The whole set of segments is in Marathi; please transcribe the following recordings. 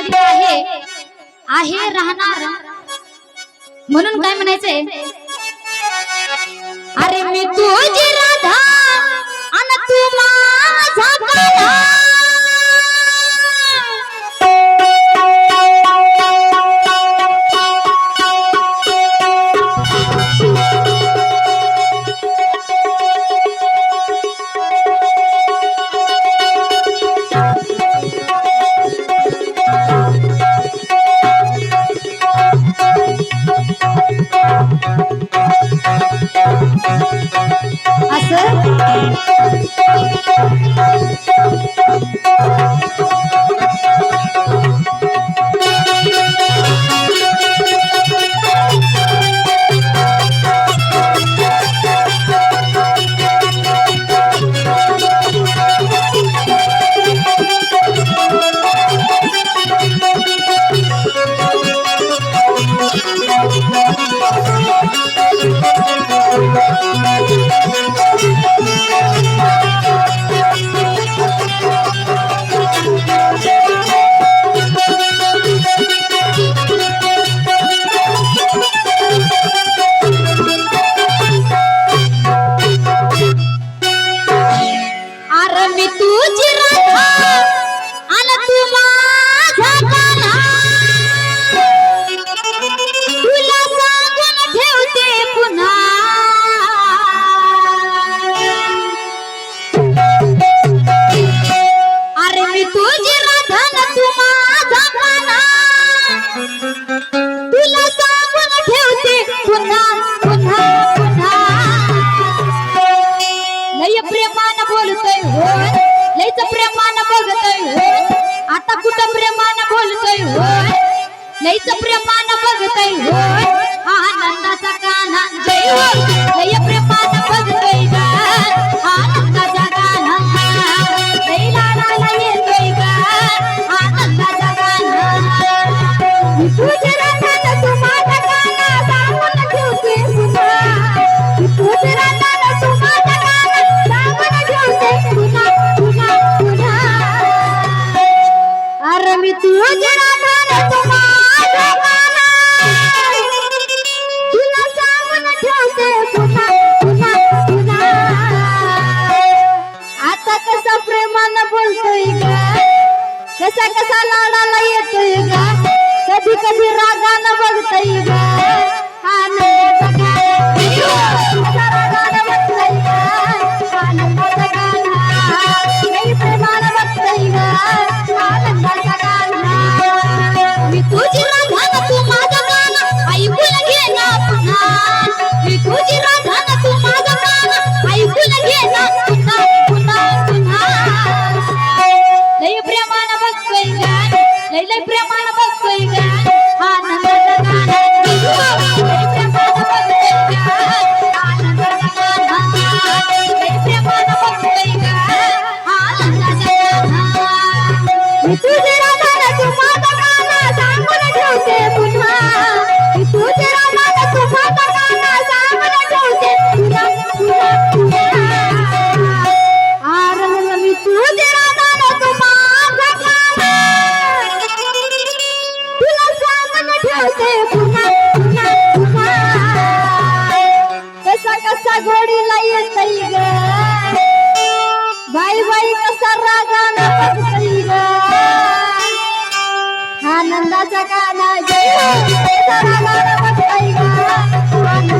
मध्ये आहे आहे राहणार. म्हणून काय म्हणायचंय? अरे मी तुझी राधा आणि तू माझा Thank. एवढं प्रेमान बोलतोय होय. लईच प्रेमान बघतोय होय. आनंदाचा कान्हा जय लय प्रेमान बघतोय आनंदाचा कान्हा लई लाडाला येतोय आनंदाचा कान्हा कसा लाडाला येतोय गा? कधी कधी रागानं बघतय गा. जगाना जय। हो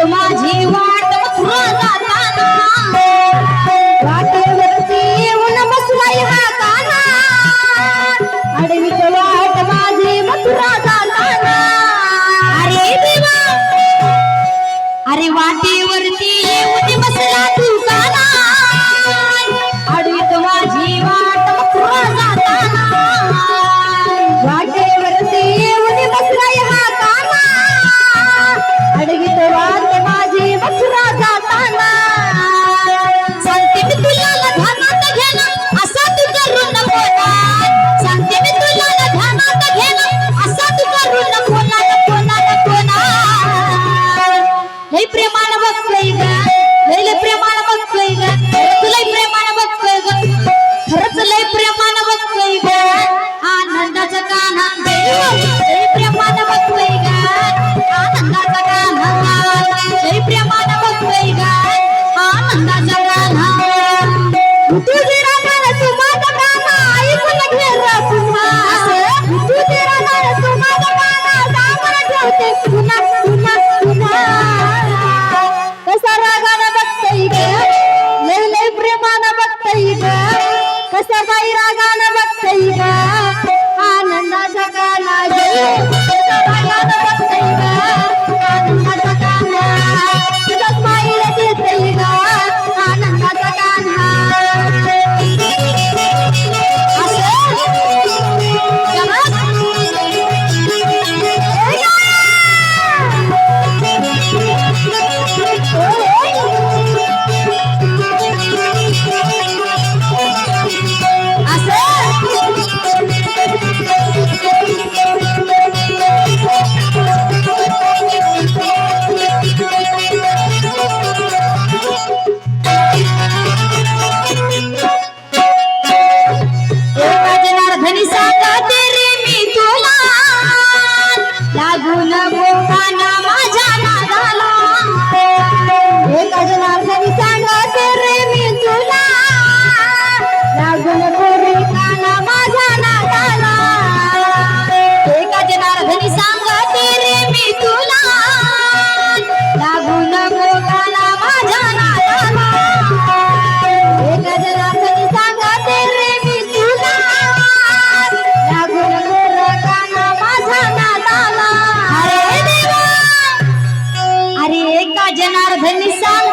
माझी वाट मथुरा जाताना जनार्दन सांग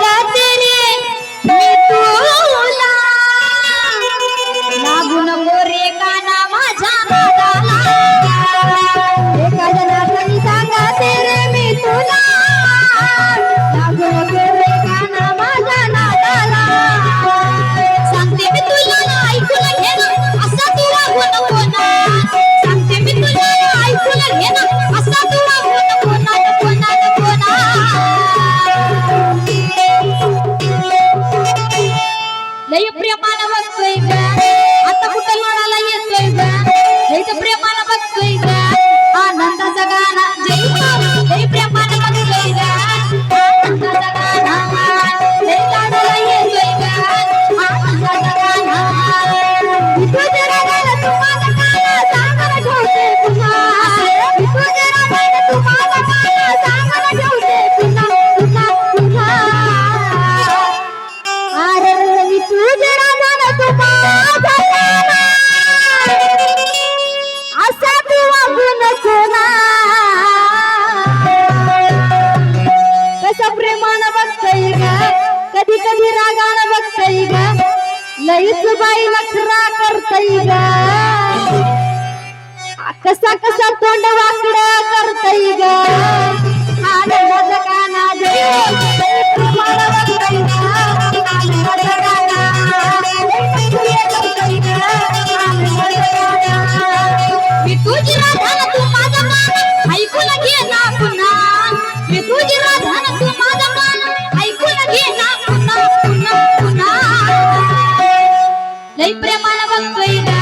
लई प्रेमाला बघतोय गा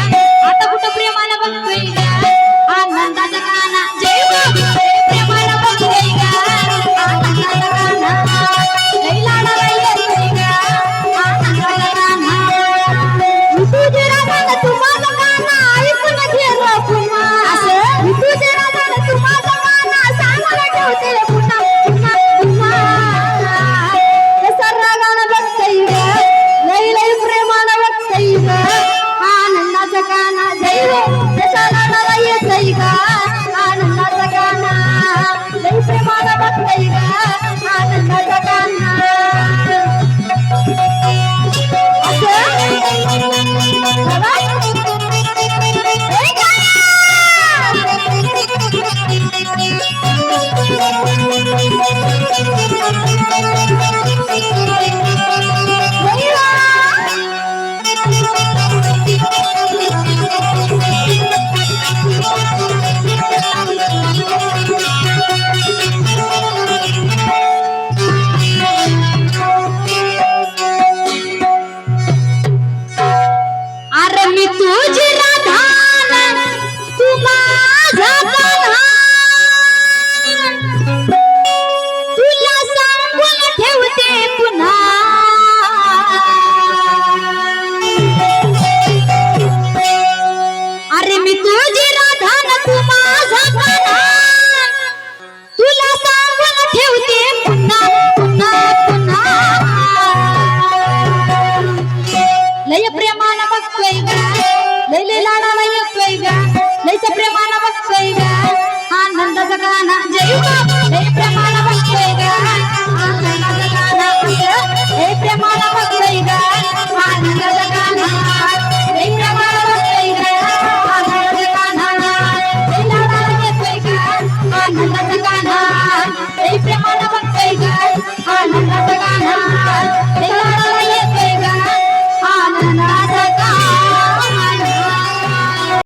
आता कुठं प्रेमाला बघतोय गा आनंदाचा गाणा जय बाबा